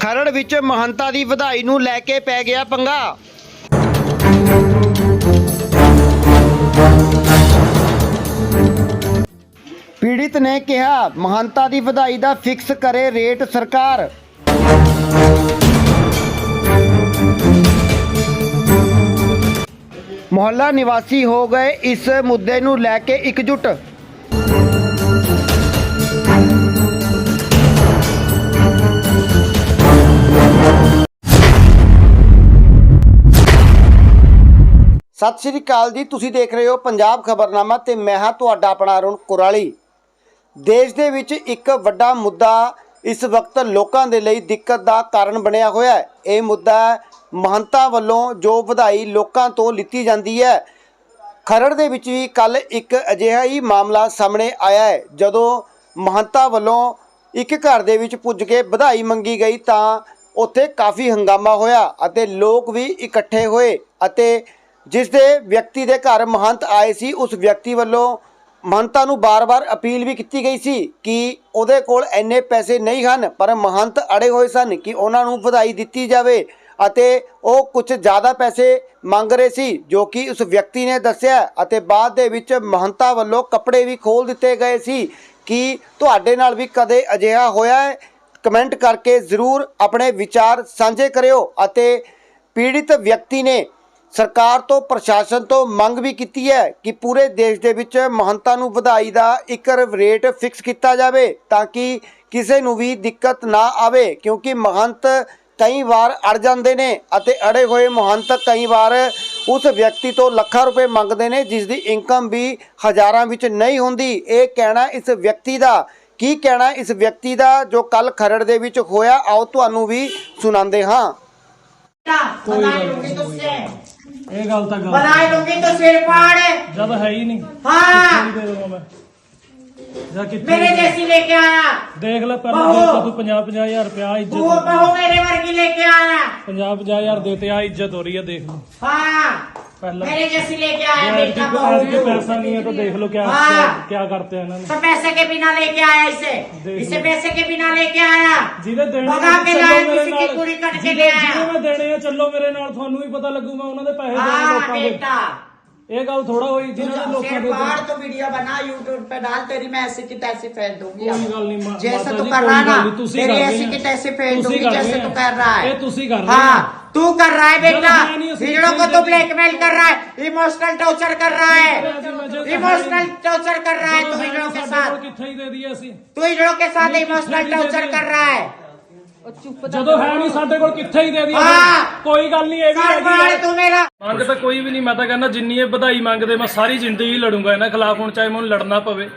ਖਰੜ ਵਿੱਚ ਮਹੰਤਾ ਦੀ ਵਧਾਈ ਨੂੰ ਲੈ ਕੇ ਪੈ ਗਿਆ ਪੰਗਾ। ਪੀੜਿਤ ਨੇ ਕਿਹਾ, ਮਹੰਤਾ ਦੀ ਵਧਾਈ ਦਾ ਫਿਕਸ ਕਰੇ ਰੇਟ ਸਰਕਾਰ। ਮੁਹੱਲਾ ਨਿਵਾਸੀ ਹੋ ਗਏ, ਇਸ ਮੁੱਦੇ ਨੂੰ ਲੈ ਕੇ ਇਕਜੁੱਟ। ਸਤਿ ਸ਼੍ਰੀ ਅਕਾਲ ਜੀ, ਤੁਸੀਂ ਦੇਖ ਰਹੇ ਹੋ ਪੰਜਾਬ ਖਬਰਨਾਮਾ ਤੇ ਮੈਂ ਹਾਂ ਤੁਹਾਡਾ ਆਪਣਾ ਅਰੁਣ ਕੁਰਾਲੀ। ਦੇਸ਼ ਦੇ ਵਿੱਚ ਇੱਕ ਵੱਡਾ ਮੁੱਦਾ ਇਸ ਵਕਤ ਲੋਕਾਂ ਦੇ ਲਈ ਦਿੱਕਤ ਦਾ ਕਾਰਨ ਬਣਿਆ ਹੋਇਆ ਹੈ। ਇਹ ਮੁੱਦਾ ਮਹੰਤਾਂ ਵੱਲੋਂ ਜੋ ਵਧਾਈ ਲੋਕਾਂ ਤੋਂ ਲਿੱਤੀ ਜਾਂਦੀ ਹੈ, ਖਰੜ ਦੇ ਵਿੱਚ ਵੀ ਕੱਲ ਇੱਕ ਅਜਿਹਾ ਹੀ ਮਾਮਲਾ ਸਾਹਮਣੇ ਆਇਆ ਹੈ। ਜਦੋਂ ਮਹੰਤਾਂ ਵੱਲੋਂ ਇੱਕ ਘਰ ਦੇ ਵਿੱਚ ਪੁੱਜ ਕੇ ਵਧਾਈ ਮੰਗੀ ਗਈ ਤਾਂ ਉੱਥੇ ਕਾਫੀ ਹੰਗਾਮਾ ਹੋਇਆ ਅਤੇ ਲੋਕ ਵੀ ਇਕੱਠੇ ਹੋਏ ਅਤੇ ਜਿਸ ਦੇ ਵਿਅਕਤੀ ਦੇ ਘਰ ਮਹੰਤ ਆਏ ਸੀ, ਉਸ ਵਿਅਕਤੀ ਵੱਲੋਂ ਮਹੰਤਾਂ ਨੂੰ ਬਾਰ-ਬਾਰ ਅਪੀਲ ਵੀ ਕੀਤੀ ਗਈ ਸੀ ਕਿ ਉਹਦੇ ਕੋਲ ਇੰਨੇ ਪੈਸੇ ਨਹੀਂ ਹਨ, ਪਰ ਮਹੰਤ ਅੜੇ ਹੋਏ ਸਨ ਕਿ ਉਹਨਾਂ ਨੂੰ ਵਧਾਈ ਦਿੱਤੀ ਜਾਵੇ ਅਤੇ ਉਹ ਕੁਝ ਜ਼ਿਆਦਾ ਪੈਸੇ ਮੰਗ ਰਹੇ ਸੀ, ਜੋ ਕਿ ਉਸ ਵਿਅਕਤੀ ਨੇ ਦੱਸਿਆ ਅਤੇ ਬਾਅਦ ਦੇ ਵਿੱਚ ਮਹੰਤਾ ਵੱਲੋਂ ਕੱਪੜੇ ਵੀ ਖੋਲ ਦਿੱਤੇ ਗਏ ਸੀ ਕਿ ਤੁਹਾਡੇ ਨਾਲ ਵੀ ਕਦੇ ਅਜਿਹਾ ਹੋਇਆ ਹੈ। ਕਮੈਂਟ ਕਰਕੇ ਜ਼ਰੂਰ ਆਪਣੇ ਵਿਚਾਰ ਸਾਂਝੇ ਕਰਿਓ ਅਤੇ ਪੀੜਿਤ ਵਿਅਕਤੀ ਨੇ ਸਰਕਾਰ ਤੋਂ, ਪ੍ਰਸ਼ਾਸਨ ਤੋਂ ਮੰਗ ਵੀ ਕੀਤੀ ਹੈ ਕਿ ਪੂਰੇ ਦੇਸ਼ ਦੇ ਵਿੱਚ ਮਹੰਤਾਂ ਨੂੰ ਵਧਾਈ ਦਾ ਇੱਕ ਰੇਟ ਫਿਕਸ ਕੀਤਾ ਜਾਵੇ ਤਾਂ ਕਿ ਕਿਸੇ ਨੂੰ ਵੀ ਦਿੱਕਤ ਨਾ ਆਵੇ, ਕਿਉਂਕਿ ਮਹੰਤ ਕਈ ਵਾਰ ਅੜ ਜਾਂਦੇ ਨੇ ਅਤੇ ਅੜੇ ਹੋਏ ਮਹੰਤ ਕਈ ਵਾਰ ਉਸ ਵਿਅਕਤੀ ਤੋਂ ਲੱਖਾਂ ਰੁਪਏ ਮੰਗਦੇ ਨੇ, ਜਿਸ ਦੀ ਇਨਕਮ ਵੀ ਹਜ਼ਾਰਾਂ ਵਿੱਚ ਨਹੀਂ ਹੁੰਦੀ। ਇਹ ਕਹਿਣਾ ਇਸ ਵਿਅਕਤੀ ਦਾ, ਕੀ ਕਹਿਣਾ ਇਸ ਵਿਅਕਤੀ ਦਾ ਜੋ ਕੱਲ ਖਰੜ ਦੇ ਵਿੱਚ ਹੋਇਆ, ਆਓ ਤੁਹਾਨੂੰ ਵੀ ਸੁਣਾਉਂਦੇ ਹਾਂ। ਕੋਈ ਗੱਲ ਨਹੀਂ ਇਹ ਗੱਲ ਤਾਂ ਗੱਲ ਬਦਾਈ ਲੋਕੀ ਤਾਂ ਸਿਰ ਪਾੜ ਜਦ ਹੈ ਹੀ ਨਹੀਂ। ਹਾਂ। ਦੇ ਦਵਾਂ ਮੈਂ? ਜਾਂ ਕਿੱਥੇ ਮੇਰੇ ਜੈਸੀ ਲੈ ਕੇ ਆਇਆ। ਦੇਖ ਲੈ ਪਹਿਲਾਂ ਤੂੰ 50 50000 ਰੁਪਿਆ ਤੂੰ ਇੱਜ਼ਤ ਬਹੂ ਮੇਰੇ ਵਰਗੀ ਲੈ ਕੇ ਆਇਆ। 50 50000 ਦੇ ਤੇ ਆ ਇੱਜ਼ਤ ਹੋ ਰਹੀ ਆ ਦੇਖ ਲੈ। ਹਾਂ। ਪਹਿਲਾਂ मेरे जैसी लेके आया यार बेटा की आज के बहू पैसा नहीं है तो देख लो क्या हाँ। क्या, क्या करते हैं इन्होंने तो पैसे के बिना लेके आया इसे देख इसे लो। पैसे के बिना लेके आया ਜਿਹਦੇ ਦੇਣੇ भगा के ਚੱਲੋ लाया ਮੇਰੇ किसी की ਨਾਲ। कुड़ी कट के ਜਿਹਦੇ ले आया ਜਿਹਦੇ ਮੈਂ ਦੇਣੇ ਆ ਚੱਲੋ ਮੇਰੇ ਨਾਲ ਤੁਹਾਨੂੰ ਵੀ ਪਤਾ ਲੱਗੂ ਮੈਂ ਉਹਨਾਂ ਦੇ ਪੈਸੇ ਦੇਣੇ हाँ ਲੋਕਾਂ ਦੇ बेटा ये गल थोड़ा हुई जिन्होंने लोग शेर पहाड़ तो वीडियो बना यूट्यूब पे डाल तेरी मैं ऐसी की तैसी फेंक दूंगी कोई गल नहीं जैसे तू कर रहा ना तेरी ऐसी की तैसी फेंक दूंगी जैसे तू कर रहा है ये तुसी कर रहे हां तू कर रहा है बेटा वीडियो को तू ब्लैकमेल कर रहा है इमोशनल टॉर्चर कर रहा है इमोशनल टॉर्चर कर रहा है तू वीडियो के साथ तू वीडियो के साथ इमोशनल टॉर्चर कर रहा है ਜਦੋਂ ਹੈ ਨਹੀਂ ਸਾਡੇ ਕੋਲ ਕਿੱਥੇ ਹੀ ਦੇ ਦੀ ਕੋਈ ਗੱਲ ਨਹੀਂ ਇਹ ਵੀ ਘਰ ਤੂੰ ਮੇਰਾ ਮੰਗ ਤਾਂ ਕੋਈ ਵੀ ਨਹੀਂ ਮੈਂ ਤਾਂ ਕਹਿੰਦਾ ਜਿੰਨੀ ਇਹ ਵਧਾਈ ਮੰਗਦੇ ਮੈਂ ਸਾਰੀ ਜ਼ਿੰਦਗੀ ਲੜੂੰਗਾ ਇਹਨਾਂ ਖਿਲਾਫ ਹੁਣ ਚਾਹੇ ਮੈਨੂੰ ਲੜਨਾ ਪਵੇ।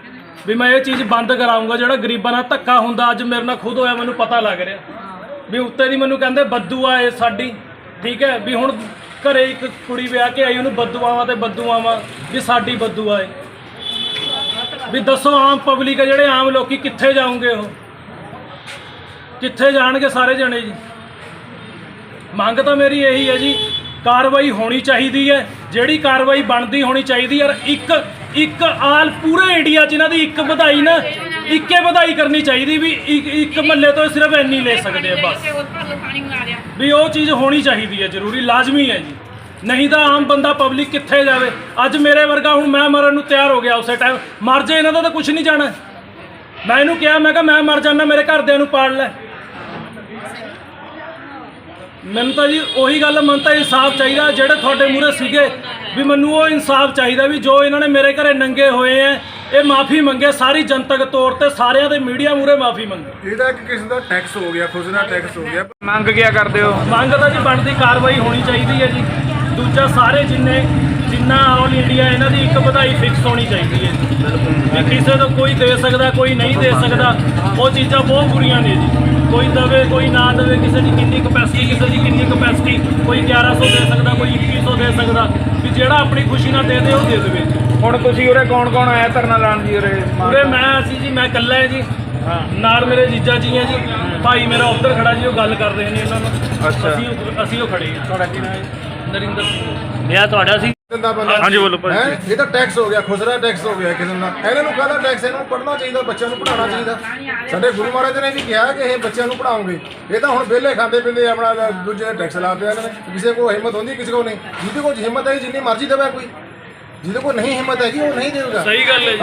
ਵੀ ਮੈਂ ਇਹ ਚੀਜ਼ ਬੰਦ ਕਰਾਉਂਗਾ ਜਿਹੜਾ ਗਰੀਬਾਂ ਨਾਲ ਧੱਕਾ ਹੁੰਦਾ ਅੱਜ ਮੇਰੇ ਨਾਲ ਖੁਦ ਹੋਇਆ ਮੈਨੂੰ ਪਤਾ ਲੱਗ ਰਿਹਾ। ਵੀ ਉੱਤੇ ਦੀ ਮੈਨੂੰ ਕਹਿੰਦੇ ਬੱਦੂਆ ਇਹ ਸਾਡੀ। ਠੀਕ ਹੈ? ਵੀ ਹੁਣ ਘਰੇ ਇੱਕ ਕੁੜੀ ਵਿਆਹ ਕੇ ਆਈ ਉਹਨੂੰ ਬੱਦੂ ਬੱਦੂਆਵਾਂ ਤੇ ਬੱਦੂ ਬੱਦੂਆਵਾਂ ਵੀ ਸਾਡੀ ਬੱਦੂਆ ਏ ਵੀ ਦੱਸੋ ਆਮ ਪਬਲਿਕ ਜਿਹੜੇ ਆਮ ਲੋਕੀ ਕਿੱਥੇ ਜਾਉਂਗੇ ਉਹ? ਕਿੱਥੇ ਜਾਣਗੇ ਸਾਰੇ ਜਣੇ ਜੀ। ਮੰਗ ਤਾਂ ਮੇਰੀ ਇਹੀ ਹੈ ਜੀ, ਕਾਰਵਾਈ ਹੋਣੀ ਚਾਹੀਦੀ ਹੈ। ਜਿਹੜੀ ਕਾਰਵਾਈ ਬਣਦੀ ਹੋਣੀ ਚਾਹੀਦੀ ਯਾਰ ਇੱਕ ਇੱਕ ਆਲ ਪੂਰੇ ਇੰਡੀਆ 'ਚ ਇਹਨਾਂ ਦੀ ਇੱਕ ਵਧਾਈ ਨਾ, ਇੱਕੇ ਵਧਾਈ ਕਰਨੀ ਚਾਹੀਦੀ ਵੀ ਇੱਕ- ਇੱਕ ਮਹੱਲੇ ਤੋਂ ਸਿਰਫ ਇੰਨੀ ਲੈ ਸਕਦੇ ਆ, ਬਸ। ਵੀ ਉਹ ਚੀਜ਼ ਹੋਣੀ ਚਾਹੀਦੀ ਹੈ, ਜ਼ਰੂਰੀ, ਲਾਜ਼ਮੀ ਹੈ ਜੀ। ਨਹੀਂ ਤਾਂ ਆਮ ਬੰਦਾ, ਪਬਲਿਕ ਕਿੱਥੇ ਜਾਵੇ? ਅੱਜ ਮੇਰੇ ਵਰਗਾ ਹੁਣ ਮੈਂ ਮਰਨ ਨੂੰ ਤਿਆਰ ਹੋ ਗਿਆ ਉਸੇ ਟਾਈਮ ਮਰ ਜੇ ਇਹਨਾਂ ਦਾ ਤਾਂ ਕੁਝ ਨਹੀਂ ਜਾਣਾ। ਮੈਂ ਇਹਨੂੰ ਕਿਹਾ, ਮੈਂ ਕਿਹਾ ਮੈਂ ਮਰ ਜਾਣਾ ਮੇਰੇ ਘਰਦਿਆਂ ਨੂੰ ਪਾਲ ਲੈ। ਮੈਨੂੰ ਤਾਂ ਜੀ ਉਹੀ ਗੱਲ ਮਨ ਤਾਂ ਇਨਸਾਫ ਚਾਹੀਦਾ ਜਿਹੜੇ ਤੁਹਾਡੇ ਮੂਹਰੇ ਸੀਗੇ ਵੀ ਮੈਨੂੰ ਉਹ ਇਨਸਾਫ ਚਾਹੀਦਾ ਵੀ ਜੋ ਇਹਨਾਂ ਨੇ ਮੇਰੇ ਘਰੇ ਨੰਗੇ ਹੋਏ ਐ ਇਹ ਮਾਫੀ ਮੰਗੇ ਸਾਰੀ ਜਨਤਕ ਤੌਰ ਤੇ ਸਾਰਿਆਂ ਦੇ ਮੀਡੀਆ ਮੂਹਰੇ ਮਾਫੀ ਮੰਗੇ। ਇਹਦਾ ਇੱਕ ਕਿਸਮ ਦਾ ਟੈਕਸ ਹੋ ਗਿਆ ਖੁਦ ਦਾ ਟੈਕਸ ਹੋ ਗਿਆ। ਮੰਗ ਕਿਆ ਕਰਦੇ ਹੋ? ਮੰਗ ਤਾਂ ਜੀ ਬਣਦੀ ਕਾਰਵਾਈ ਹੋਣੀ ਚਾਹੀਦੀ ਹੈ ਜੀ। ਦੂਜਾ ਸਾਰੇ ਜਿੰਨੇ ਜਿੰਨਾ ਆਲ ਇੰਡੀਆ ਇਹਨਾਂ ਦੀ ਇੱਕ ਵਧਾਈ ਫਿਕਸ ਹੋਣੀ ਚਾਹੀਦੀ ਹੈ ਵੀ ਕਿਸੇ ਤੋਂ ਕੋਈ ਦੇ ਸਕਦਾ ਕੋਈ ਨਹੀਂ ਦੇ ਸਕਦਾ ਉਹ ਚੀਜ਼ਾਂ ਬਹੁਤ ਬੁਰੀਆਂ ਨੇ ਜੀ। ਕੋਈ ਦਵੇ ਕੋਈ ਨਾ ਦਵੇ ਕਿਸੇ ਦੀ ਕਿੰਨੀ ਕਪੈਸਿਟੀ ਕਿਸੇ ਦੀ ਕਿੰਨੀ ਕਪੈਸਿਟੀ ਕੋਈ 1100 ਦੇ ਸਕਦਾ ਕੋਈ 2100 ਦੇ ਸਕਦਾ ਵੀ ਜਿਹੜਾ ਆਪਣੀ ਖੁਸ਼ੀ ਨਾਲ ਦੇ ਦੇ ਉਹ ਦੇ ਦੇਵੇ। ਹੁਣ ਤੁਸੀਂ ਉਰੇ ਕੌਣ ਕੌਣ ਆਇਆ ਧਰਨਾ ਲਾਉਣ ਜੀ ਉਰੇ ਪੂਰੇ ਮੈਂ ਅਸੀਂ ਜੀ ਮੈਂ ਇਕੱਲਾ ਹਾਂ ਜੀ। ਨਾਲ ਮੇਰੇ ਜੀਜਾ ਜੀ ਹੈ ਜੀ। ਭਾਈ ਮੇਰਾ ਉੱਧਰ ਖੜਾ ਜੀ ਉਹ ਗੱਲ ਕਰ ਰਹੇ ਨੇ ਇਹਨਾਂ ਨਾਲ ਅੱਛਾ। ਅਸੀਂ ਉਹ- ਅਸੀਂ ਉਹ ਖੜੇ ਹਾਂ। ਤੁਹਾਡਾ ਕੀ ਨਾਮ ਹੈ? ਨਰਿੰਦਰ ਸਿੰਘ। ਵਿਆਹ ਤੁਹਾਡਾ ਸੀ? ਬੰਦਾ। ਹਾਂਜੀ, ਬੋਲੋ ਭਾਜੀ। ਹੈਂ? ਇਹ ਤਾਂ ਟੈਕਸ ਹੋ ਗਿਆ ਖੁਸਰਾ ਟੈਕਸ ਹੋ ਗਿਆ ਕਿਸੇ ਦਾ ਇਹਨਾਂ ਨੂੰ ਕਾਹਦਾ ਟੈਕਸ ਇਹਨਾਂ ਨੂੰ ਪੜ੍ਹਨਾ ਚਾਹੀਦਾ ਬੱਚਿਆਂ ਨੂੰ ਪੜ੍ਹਾਉਣਾ ਚਾਹੀਦਾ। ਸਾਡੇ ਗੁਰੂ ਮਹਾਰਾਜ ਨੇ ਵੀ ਕਿਹਾ ਕਿ ਇਹ ਬੱਚਿਆਂ ਨੂੰ ਪੜ੍ਹਾਉਂਗੇ ਇਹ ਤਾਂ ਹੁਣ ਵਿਹਲੇ ਖਾਂਦੇ ਪੀਂਦੇ ਆਪਣਾ ਦੂਜੇ ਟੈਕਸ ਲਾਉਂਦੇ ਆ ਇਹਨਾਂ ਨੇ। ਕਿਸੇ ਕੋਲ ਹਿੰਮਤ ਹੁੰਦੀ ਕਿਸੇ ਕੋਲ ਨਹੀਂ। ਜਿਹਦੇ ਕੋਲ ਹਿੰਮਤ ਹੈ ਜਿੰਨੀ ਮਰਜ਼ੀ ਦੇਵੇ ਕੋਈ। ਜਿਹਦੇ ਕੋਲ ਨਹੀਂ ਹਿੰਮਤ ਹੈਗੀ ਉਹ ਨਹੀਂ ਦੇਊਗਾ। ਸਹੀ ਗੱਲ ਹੈ ਜੀ।